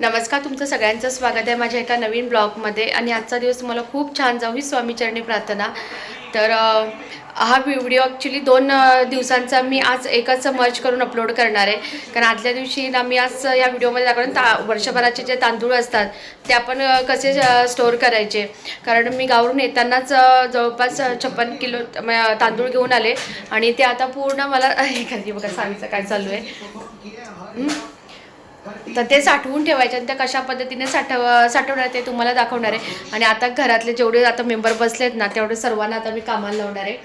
नमस्कार तुमचं सगळ्यांचं स्वागत आहे माझ्या एका नवीन ब्लॉगमध्ये. आणि आजचा दिवस मला खूप छान जाऊ ही स्वामीचरणी प्रार्थना. तर हा व्हिडिओ ॲक्च्युली दोन दिवसांचा मी आज एकच मर्च करून अपलोड करणार आहे. कारण आदल्या दिवशी ना मी आज या व्हिडिओमध्ये दाखवून ता वर्षभराचे जे तांदूळ असतात ते आपण कसे स्टोअर करायचे. कारण मी गावरून येतानाच जवळपास छप्पन किलो म, तांदूळ घेऊन आले. आणि ते आता पूर्ण मला एखादी बघा सांगायचं काय चालू आहे? तर ते साठवून ठेवायचे आणि त्या कशा पद्धतीने साठव साठवणार ते तुम्हाला दाखवणार आहे. आणि आता घरातले जेवढे आता मेंबर बसलेत ना तेवढे सर्वांना आता मी कामाला लावणार आहे.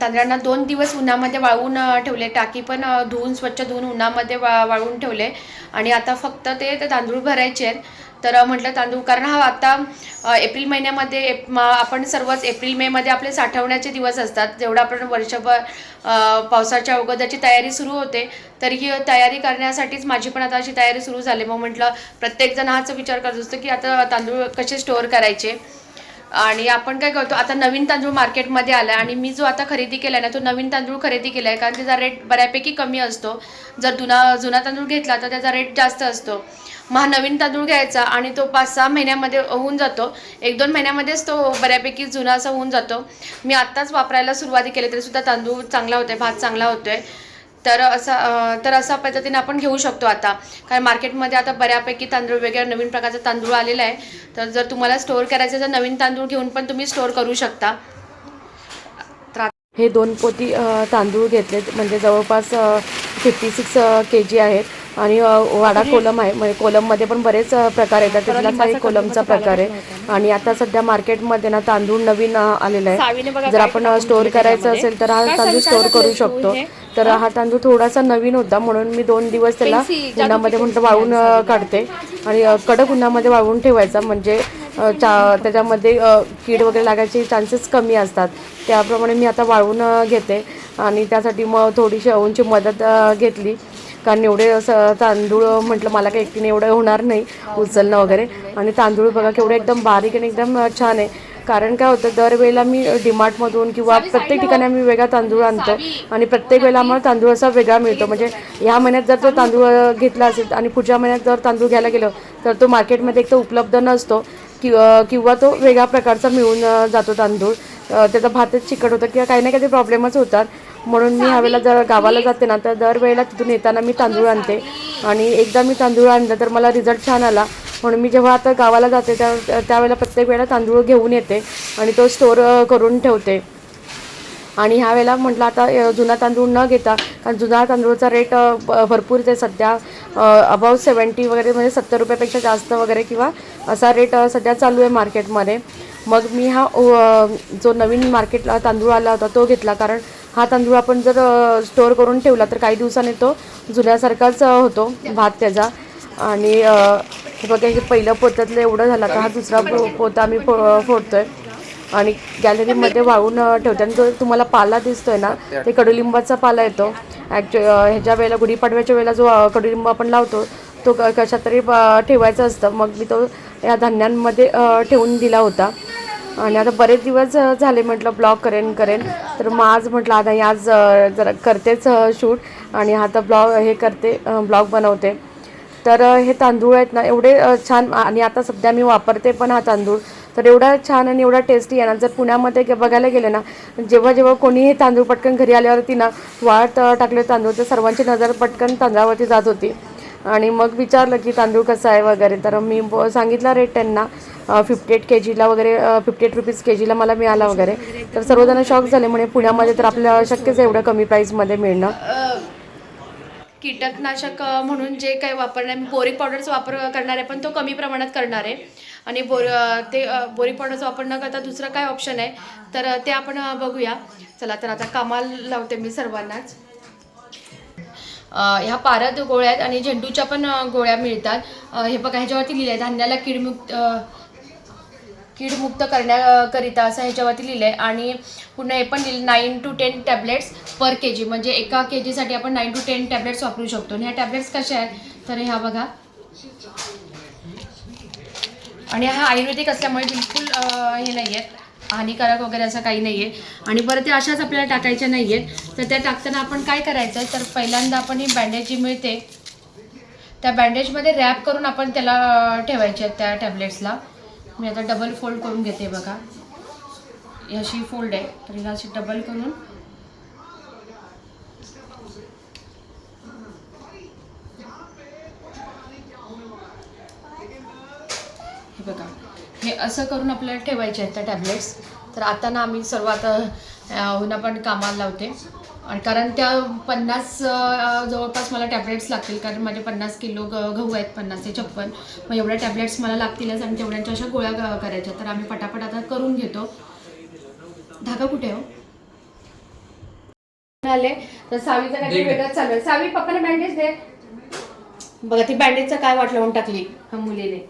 तांदळांना दोन दिवस उन्हामध्ये वाळवून ठेवले. टाकी पण धुवून स्वच्छ धुवून उन्हामध्ये वा वाळवून ठेवले. आणि आता फक्त ते ते तांदूळ भरायचे आहेत. तर म्हटलं तांदूळ कारण हा आता एप्रिल महिन्यामध्ये एप आपण सर्वच एप्रिल मेमध्ये आपले साठवण्याचे दिवस असतात. जेवढं आपण वर्षभर पावसाच्या अगोदरची तयारी सुरू होते तर ही तयारी करण्यासाठीच माझी पण आता अशी तयारी सुरू झाली. मग म्हटलं प्रत्येकजण हाच विचार करत असतो की आता तांदूळ कसे स्टोअर करायचे? आणि आपण काय करतो आता नवीन तांदूळ मार्केटमध्ये आला आणि मी जो आता खरेदी केला आहे ना तो नवीन तांदूळ खरेदी केला आहे कारण त्याचा रेट बऱ्यापैकी कमी असतो. जर जुना जुना तांदूळ घेतला तर त्याचा रेट जास्त असतो. मग नवीन तांदूळ घ्यायचा आणि तो पाच सहा महिन्यामध्ये होऊन जातो. एक दोन महिन्यामध्येच तो बऱ्यापैकी जुना असा होऊन जातो. मी आत्ताच वापरायला सुरुवाती केली तरीसुद्धा तांदूळ चांगला होतोय भात चांगला होतोय. तर असा तर अशा पद्धतीने आपण घेऊ शकतो आता. कारण मार्केटमध्ये आता बऱ्यापैकी तांदूळ वगैरे नवीन प्रकारचा तांदूळ आलेला आहे. तर जर तुम्हाला स्टोअर करायचं तर नवीन तांदूळ घेऊन पण तुम्ही स्टोअर करू शकता. तर हे दोन पोती तांदूळ घेतलेत. म्हणजे जवळपास फिफ्टी सिक्स के जी आहेत. आणि वाडा कोलम आहे म्हणजे कोलममध्ये पण बरेच प्रकार येतात. त्यातलाच हा एक कोलमचा प्रकार आहे. आणि आता सध्या मार्केटमध्ये ना तांदूळ नवीन आलेला आहे. जर आपण स्टोअर करायचं असेल तर हा तांदूळ स्टोअर करू शकतो. तर हा तांदूळ थोडासा नवीन होता म्हणून मी दोन दिवस त्याला उन्हामध्ये म्हणतो वाळून काढते. आणि कडक उन्हामध्ये वाळवून ठेवायचा. म्हणजे चा त्याच्यामध्ये कीड वगैरे लागायचे चान्सेस कमी असतात. त्याप्रमाणे मी आता वाळवून घेते. आणि त्यासाठी मग थोडीशी अवूनची मदत घेतली. कारण एवढे असं तांदूळ म्हटलं मला काही एकटीने एवढं होणार नाही उचलणं वगैरे. आणि तांदूळ बघा केवढे एकदम बारीक आणि एकदम छान आहे. कारण काय होतं दरवेळेला मी डीमार्टमधून किंवा प्रत्येक ठिकाणी आम्ही वेगळा तांदूळ आणतो. आणि प्रत्येक वेळेला आम्हाला तांदूळ असा वेगळा मिळतो. म्हणजे ह्या महिन्यात जर तो तांदूळ घेतला असेल आणि पुढच्या महिन्यात जर तांदूळ घ्यायला गेलो तर तो मार्केटमध्ये एक तर उपलब्ध नसतो. किंवा किंवा तो वेगळ्या प्रकारचा मिळून जातो तांदूळ. त्याचा भातच चिकट होतं किंवा काही ना काही प्रॉब्लेमच होतात. म्हणून मी ह्यावेळेला जर गावाला जाते ना तर दरवेळेला तिथून येताना मी तांदूळ आणते. आणि एकदा मी तांदूळ आणलं तर मला रिझल्ट छान आला. म्हणून मी जेव्हा आता गावाला जाते त्या त्यावेळेला प्रत्येक वेळेला तांदूळ घेऊन येते आणि तो स्टोअर करून ठेवते. आणि ह्या वेळेला म्हटलं आता जुना तांदूळ न घेता कारण जुना तांदूळचा रेट भरपूर आहे सध्या. अबाव सेवन्टी वगैरे म्हणजे सत्तर रुपयापेक्षा जास्त वगैरे किंवा असा रेट सध्या चालू आहे मार्केटमध्ये मग मी हा जो नवीन मार्केटला तांदूळ आला होता तो घेतला. कारण हा तांदूळ आपण जर स्टोअर करून ठेवला तर काही दिवसांनी तो जुन्यासारखाच होतो भात त्याचा. आणि हे बघा हे पहिलं पोत्यातलं एवढं झालं. आता हा दुसरा पो पोता आम्ही फो फोडतोय. आणि गॅलरीमध्ये वाळून ठेवते. आणि जो तुम्हाला पाला दिसतोय ना ते कडुलिंबाचा पाला येतो. ॲक्च्यु ह्याच्या वेळेला गुढीपाडव्याच्या वेळेला जो कडुलिंब आपण लावतो तो क कशात तरी अ, ठेवायचा असतं. मग मी तो या धान्यांमध्ये ठेवून दिला होता. आणि आता बरेच दिवस झाले म्हटलं ब्लॉग करेन करेन. तर मग आज म्हटलं आता आज जरा करतेच शूट. आणि आता ब्लॉग हे करते ब्लॉग बनवते. तर हे तांदूळ आहेत ना एवढे छान आणि आता सध्या मी वापरते पण हा तांदूळ. तर एवढा छान आणि एवढा टेस्टी आहे ना जर पुण्यामध्ये बघायला गेले ना जेव्हा जेव्हा कोणी हे तांदूळ पटकन घरी आल्यावरती ना वाळत टाकले तांदूळ तर सर्वांची नजर पटकन तांदळावरती जात होती. आणि मग विचारलं की तांदूळ कसा आहे वगैरे. तर मी सांगितला रेट त्यांना फिफ्टी एट के जीला वगैरे फिफ्टी एट रुपीज के जीला मला मिळाला वगैरे. तर सर्वजण शॉक झाले म्हणे पुण्यामध्ये तर आपल्याला शक्यच एवढं कमी प्राईसमध्ये मिळणं. कीटकनाशक म्हणून जे काही वापरणार मी बोरिक पावडरचा वापर करणार आहे पण तो कमी प्रमाणात करणार आहे. आणि बोर ते बोरिक पावडरचा वापर न करता दुसरं काय ऑप्शन आहे तर ते आपण बघूया. चला तर आता कामाला लावते मी सर्वांनाच. ह्या पारद गोळ्या आहेत आणि झेंडूच्या पण गोळ्या मिळतात. हे बघा ह्याच्यावरती लिहिलं आहे धान्याला कीडमुक्त कीडमुक्त करण्याकरिता असं ह्याच्यावरती लिहिलं आहे आणि पुन्हा हे पण लिहिलं nine to ten tablets per K G म्हणजे एका के जीसाठी आपण नाईन टू टेन टॅबलेट्स वापरू शकतो. आणि ह्या टॅबलेट्स कशा आहेत? तर ह्या बघा. आणि हा आयुर्वेदिक असल्यामुळे बिलकुल हे नाही आहेत हानिकारक वगैरे असं काही नाही आहे आणि बरं ते अशाच आपल्याला टाकायच्या नाही आहेत तर त्या टाकताना आपण काय करायचं? तर पहिल्यांदा आपण ही बँडेज जी मिळते त्या बँडेजमध्ये रॅप करून आपण त्याला ठेवायचे आहेत त्या टॅबलेट्सला मी आता डबल फोल्ड करून घेते बघा. ही अशी फोल्ड आहे. तर हिला अशी डबल करून हे बघा हे असं करून आपल्याला ठेवायचे आहेत त्या टॅबलेट्स. तर आता ना आम्ही सर्व आता हुना पण कामाला लावते. आणि कारण त्या पन्नास जवळपास मला टॅबलेट्स लागतील. कारण माझे पन्नास किलो ग गहू आहेत पन्नास ते छप्पन. मग एवढ्या टॅबलेट्स मला लागतीलच आणि तेवढ्यांच्या अशा गोळ्या करायच्या. तर आम्ही पटापट आता करून घेतो. धागा कुठे हो? आले. तर सावीचं काहीतरी वेगळंच चालू आहे. सावी पप्पाने बँडेज दे. बघा ती बँडेजचं काय वाटलं म्हणून टाकली. हा मुलीने.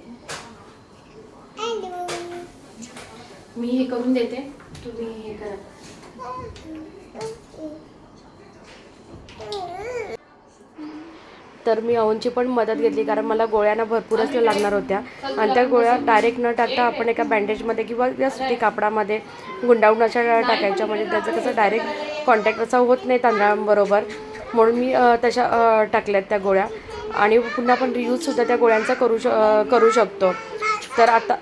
मी हे करून देते. तुम्ही हे करा. तर मी अवनची पण मदत घेतली कारण मला गोळ्यांना भरपूरच लागणार होत्या. आणि त्या गोळ्या डायरेक्ट न टाकता आपण एका बँडेजमध्ये किंवा या सुती कापडामध्ये गुंडाळून अशा टाकायच्या. म्हणजे त्याचं कसं डायरेक्ट कॉन्टॅक्ट असा होत नाही तांदळांबरोबर. म्हणून मी तशा टाकल्यात त्या गोळ्या. आणि पुन्हा आपण रियूजसुद्धा त्या गोळ्यांचा करू श करू शकतो. तर आता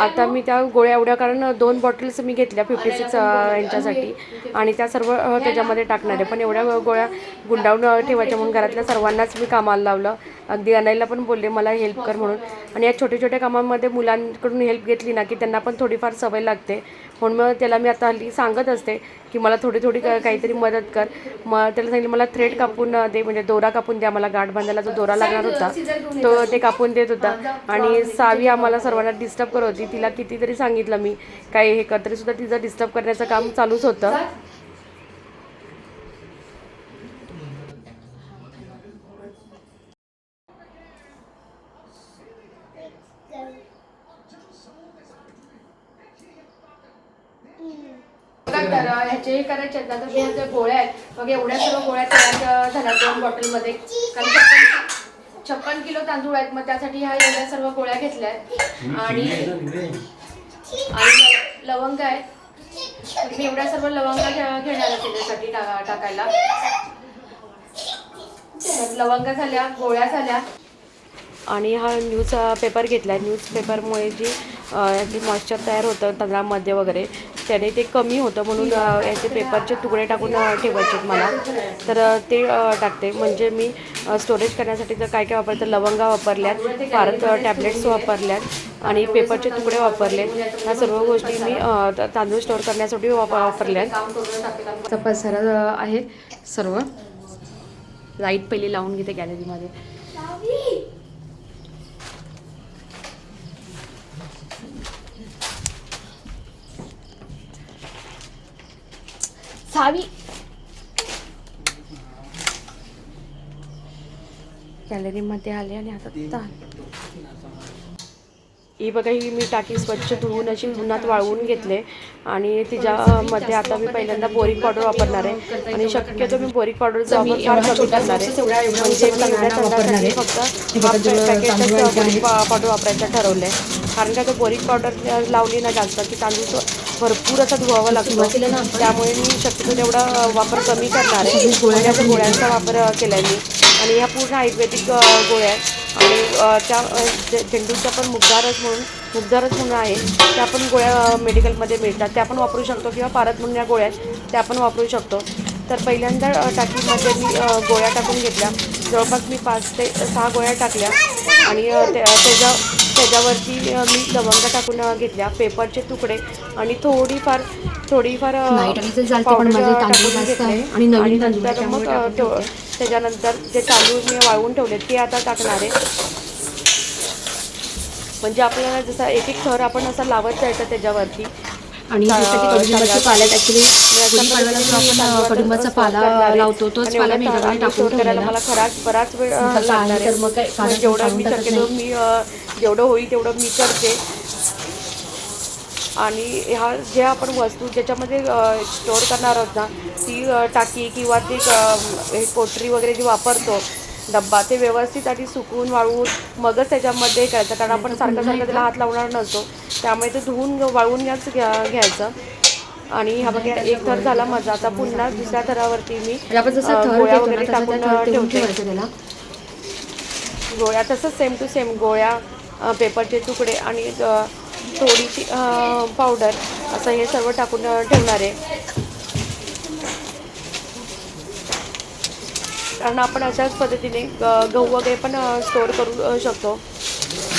आता मी त्या गोळ्या एवढ्या कारण दोन बॉटल्स मी घेतल्या फिफ्टी सिक्स यांच्यासाठी. आणि त्या सर्व त्याच्यामध्ये टाकणार आहे. पण एवढ्या गोळ्या गुंडाळून अ, ठेवायच्या म्हणून घरातल्या सर्वांनाच मी कामाला लावलं. अगदी अनायला पण बोलले मला हेल्प कर म्हणून. आणि या छोट्या छोट्या कामांमध्ये मुलांकडून हेल्प घेतली ना की त्यांना पण थोडीफार सवय लागते. म्हणून मग त्याला मी आता हल्ली सांगत असते की मला थोडी थोडी क- काहीतरी मदत कर. मग त्याला सांगितलं मला थ्रेड कापून दे म्हणजे दोरा कापून द्या मला गाठ बांधायला जो दोरा लागणार होता तो ते कापून देत होता. आणि सावी आम्हाला सर्वांना डिस्टर्ब करत होती. तिला कितीतरी सांगितलं मी काही हे कर. तरी सुद्धा तिचं डिस्टर्ब करण्याचं काम चालूच होतं. तर ह्याचे हे करायचे आहेत ना तर ज्या गोळ्या आहेत मग एवढ्या सर्व गोळ्या तयार झाल्या दोन बॉटलमध्ये. कारण छप्पन छप्पन किलो तांदूळ आहेत मग त्यासाठी ह्या एवढ्या सर्व गोळ्या घेतल्या आहेत. आणि आणि लव- लवंग आहेत. मी एवढ्या सर्व लवंगा घेणार आहे त्याच्यासाठी टाकायला. लवंगा झाल्या गोळ्या झाल्या. आणि हा न्यूज पेपर घेतला न्यूज पेपरमुळे जी जे मॉइश्चर तयार होतं तांदळामध्ये वगैरे. त्याने ते कमी होतं म्हणून याचे पेपरचे तुकडे टाकून ठेवायचे आहेत मला. तर ते टाकते. म्हणजे मी स्टोरेज करण्यासाठी तर काय काय वापरतं लवंगा वापरल्यात फारत टॅबलेट्स वापरल्यात आणि पेपरचे तुकडे वापरले ह्या सर्व गोष्टी मी तांदूळ स्टोअर करण्यासाठी वाप वापरल्यात. पसारा आहे सर्व. लाइट पहिली लावून घेते गॅलरीमध्ये सावी. गॅलरीमध्ये आले आणि आता ही बघा ही मी टाकी स्वच्छ धुवून अशी उन्हात वाळवून घेतले. आणि तिच्यामध्ये आता मी पहिल्यांदा बोरिक पावडर वापरणार आहे. आणि शक्यतो मी बोरिक पावडरचा वापर फार कमी करणार आहे. म्हणजे फक्त पॅकेटच बोरिक पावडर वापरायचं ठरवलं आहे कारण का तो बोरिक पावडर लावली ना जास्त की तांदूळ तो भरपूर असा धुवावा लागतो. त्यामुळे मी शक्यतो तेवढा वापर कमी करणार आहे. म्हणजे आता गोळ्यांचा वापर केला आहे मी. आणि ह्या पूर्ण आयुर्वेदिक गोळ्या आहेत. आणि त्या अ, झे- झेंडूच्या पण मुगदारच म्हणून मुगदारच म्हणून आहे. त्या पण गोळ्या मेडिकलमध्ये मिळतात. त्या पण वापरू शकतो किंवा पारत म्हणून या गोळ्या आहेत त्या पण वापरू शकतो. तर पहिल्यांदा टाकीमध्ये मी गोळ्या टाकून घेतल्या. जवळपास मी पाच ते सहा गोळ्या टाकल्या. आणि अ, त्या त्याच्या त्याच्यावरती मी लवंगा टाकून घेतल्या. पेपरचे तुकडे आणि थोडीफार थोडीफार आणि नंतर मग. त्याच्यानंतर जे तांदूळ मी वाळवून ठेवले ते आता टाकणार आहे. म्हणजे आपल्याला जसा एक एक थर आपण असं लावत जायचं त्याच्यावरती. आणि ता- जसं की कडुलिंबाचे तांदळाचं पाला ॲक्च्युली गुढीपाडव्याला जो आपण. लावतो तोच पाला मी ता- ह्याच्यामध्ये आणि टाकून ठेवलेला मला खराच बराच वेळ लागणार तर मग काय मग जेवढं मी शक्यतो. मी जेवढं होईल तेवढं मी करते आणि ह्या ज्या आपण वस्तू ज्याच्यामध्ये स्टोअर करणार आहोत ना ती टाकी किंवा ती हे वगैरे जी वापरतो डब्बा ते व्यवस्थित आधी सुकवून वाळवून मगच त्याच्यामध्ये करायचं कारण आपण सारखं सारखं त्याला हात लावणार नसतो. त्यामुळे ते धुवून वाळवून घ्याच घ्या- घ्यायचं. आणि हा बघा एक थर झाला माझा. आता पुन्हा दुसऱ्या थरावरती मी म्हणजे गोळ्या वगैरे टाकून ठेवते. गोळ्या तसंच सेम टू सेम गोळ्या पेपरचे तुकडे आणि थोडीशी पावडर असं हे सर्व टाकून ठेवणार आहे. कारण आपण अशाच पद्धतीने गहू वगैरे पण स्टोअर करू शकतो.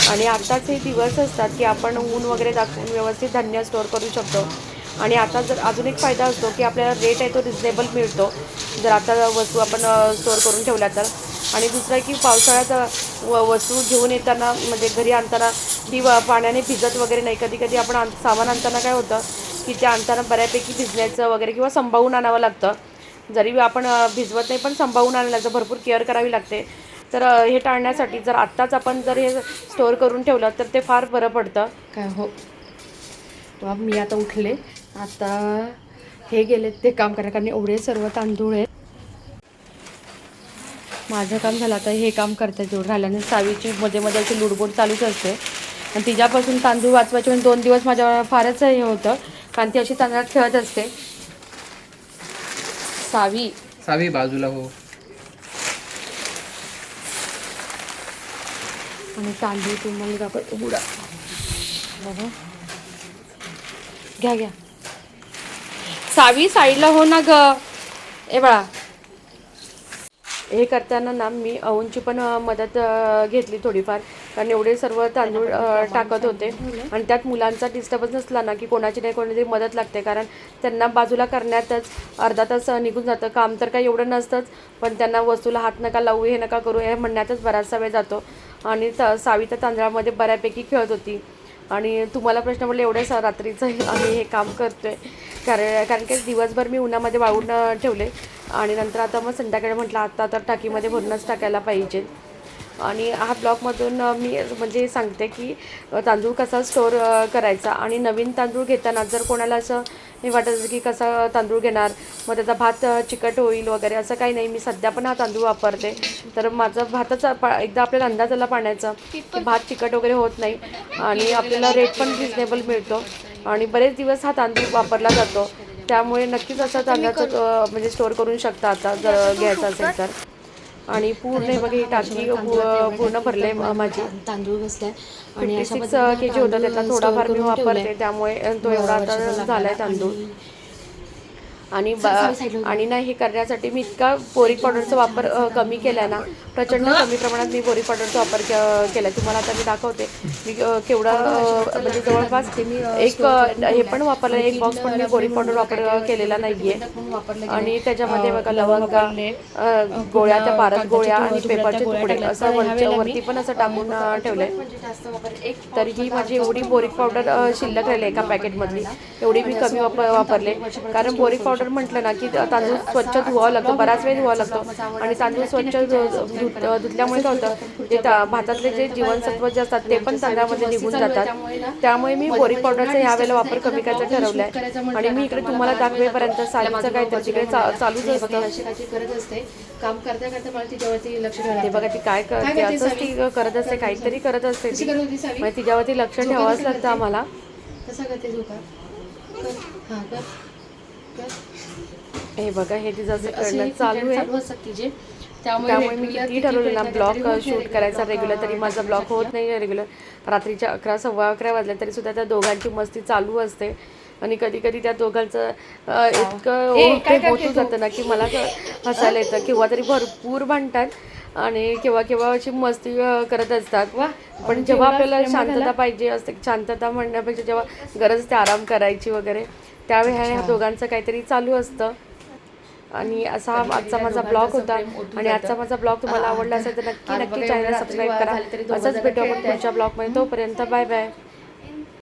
आणि आत्ताच हे दिवस असतात की आपण ऊन वगैरे दाखवून व्यवस्थित धान्य स्टोअर करू शकतो. आणि आता जर अजून एक फायदा असतो की आपल्याला रेट आहे तो रिजनेबल मिळतो. जर आता वस्तू आपण स्टोअर करून ठेवल्या तर. आणि दुसरं की पावसाळ्यात व वस्तू घेऊन येताना म्हणजे घरी आणताना ती पाण्याने भिजत वगैरे नाही. कधी कधी आपण आण सामान आणताना काय होतं की ते आणताना बऱ्यापैकी भिजण्याचं वगैरे किंवा संभावून आणावं लागतं. जरी आपण भिजवत नाही पण संभावून आणल्याचं भरपूर केअर करावी लागते तर हे टाळण्यासाठी जर आत्ताच आपण जर हे स्टोअर करून ठेवलं तर ते फार बरं पडतं. काय हो. मी आता उठले. आता हे गेलेत ते काम करा कारण एवढे सर्व तांदूळ आहेत. माझं काम झालं आता हे काम करता तेवढं राहिल्याने सावीची मध्ये मध्ये अशी लुडबोड चालूच असते. आणि तिच्यापासून तांदूळ वाचवायचे म्हणजे दोन दिवस माझ्या फारच हे होतं. कारण ती अशी तांदळात खेळत असते. सावी. सावी बाजूला हो. आणि तांदूळ तुम्हाला दाखव. उडा बघा. घ्या घ्या. सावी साईडला हो ना ग. ए बाळा. हे करताना ना मी अवूनची पण मदत घेतली थोडीफार. कारण एवढे सर्व तांदूळ टाकत होते. आणि त्यात मुलांचा डिस्टर्बन्स नसला ना की कोणाची नाही कोणाची मदत लागते. कारण त्यांना बाजूला करण्यातच अर्धा तास निघून जातं. काम तर काही एवढं नसतंच पण त्यांना वस्तूला हात नका लावू हे नका करू हे म्हणण्यातच बराचसा वेळ जातो. आणि त सावी तर तांदळामध्ये बऱ्यापैकी खेळत होती. आणि तुम्हाला प्रश्न पडले एवढ्या स रात्रीचं आम्ही हे काम करतो आहे कारण कारण की दिवसभर मी उन्हामध्ये वाळून ठेवले. आणि नंतर आता मग संध्याकाळी म्हटलं आता तर टाकीमध्ये भरूनच टाकायला पाहिजे. आणि हा ब्लॉगमधून मी म्हणजे सांगते की तांदूळ कसा स्टोअर करायचा आणि नवीन तांदूळ घेताना जर कोणाला असं हे वाटत की कसा तांदूळ घेणार मग त्याचा भात चिकट होईल वगैरे असं काही नाही. मी सध्या पण हा तांदूळ वापरते. तर माझं भाताचा एकदा आपल्याला अंदाज आला पाण्याचा की भात चिकट वगैरे होत नाही आणि आपल्याला रेट पण रिजनेबल मिळतो आणि बरेच दिवस हा तांदूळ वापरला जातो. त्यामुळे नक्कीच असं तांदळाचं म्हणजे स्टोअर करू शकता आता जर घ्यायचं असेल तर. आणि पूर्ण बघा ही टाकी पू- पूर्ण भरले माझी. तांदूळ बसलाय आणि सिक्स पद्धतीनं के जी होता त्याचा थोडाफार मी वापरते. त्यामुळे तो एवढा आता झालाय लागणार तांदूळ. आणि आणि ना हे करण्यासाठी मी इतका बोरिक पावडरचा वापर कमी केला ना. प्रचंड कमी प्रमाणात मी बोरिक पावडरचा वापर केला. तुम्हाला आता मी दाखवते. मी केवढा म्हणजे जवळपास एक हे पण वापरलं. एक बॉक्स पण मी बोरिक पावडर वापर केलेला नाहीये. आणि त्याच्यामध्ये बघा लवंगा गोळ्या त्या पारद गोळ्या आणि पेपरचे तुकडे असं वरच्या वरती पण असं टाकून ठेवलंय. तर ही माझी एवढी बोरिक पावडर शिल्लक राहिली एका पॅकेटमधली एवढी मी कमी वापर वापरले. कारण बोरिक पावडर म्हटलं ना की तांदूळ स्वच्छ धुवावं लागतं बराच वेळ धुवावं लागतो. आणि तांदूळ स्वच्छ धुतल्यामुळे काय होतं ते ता- भातातले जे जीवनसत्व जे असतात ते पण तांदळामध्ये निघून जातात. त्यामुळे मी बोरिक पावडरचा यावेळेला वापर कमी करायचा ठरवलाय. आणि मी इकडे तुम्हाला दाखवेपर्यंत सालीचं काहीतरी तिकडे चा- चालूच असतं. करत असते. काम करता करता मला तिच्यावरती लक्ष ते बघा ती काय करते असंच ती करत असते काहीतरी करत असते म्हणजे तिच्यावरती लक्ष ठेवावंच लागतं आम्हाला. कसा करते झोका हा हे बघा हे तिचं असं करणं चालू आहे. त्यामुळे मी किती ठरवलं ना ब्लॉग शूट करायचा रेग्युलर तरी माझा ब्लॉग होत नाही रेग्युलर रात्रीच्या अकरा सव्वा अकरा वाजल्या तरी सुद्धा त्या दोघांची मस्ती चालू असते. आणि कधी कधी त्या दोघांचं इतकं होतून जातं ना की मला हसायला येतं. किंवा तरी भरपूर भांडतात आणि केव्हा केव्हा अशी मस्ती करत असतात. पण जेव्हा आपल्याला शांतता पाहिजे असते शांतता म्हणण्यापेक्षा जेव्हा गरज असते आराम करायची वगैरे त्यावेळी ह्या दोघांचं काहीतरी चालू असतं. आणि असा हा आजचा माझा ब्लॉग होता. आणि आजचा माझा ब्लॉग तुम्हाला आवडला असेल तर नक्की नक्की चॅनल सबस्क्राईब करा. असंच भेटू आपण पुढच्या ब्लॉगमध्ये. तोपर्यंत बाय बाय.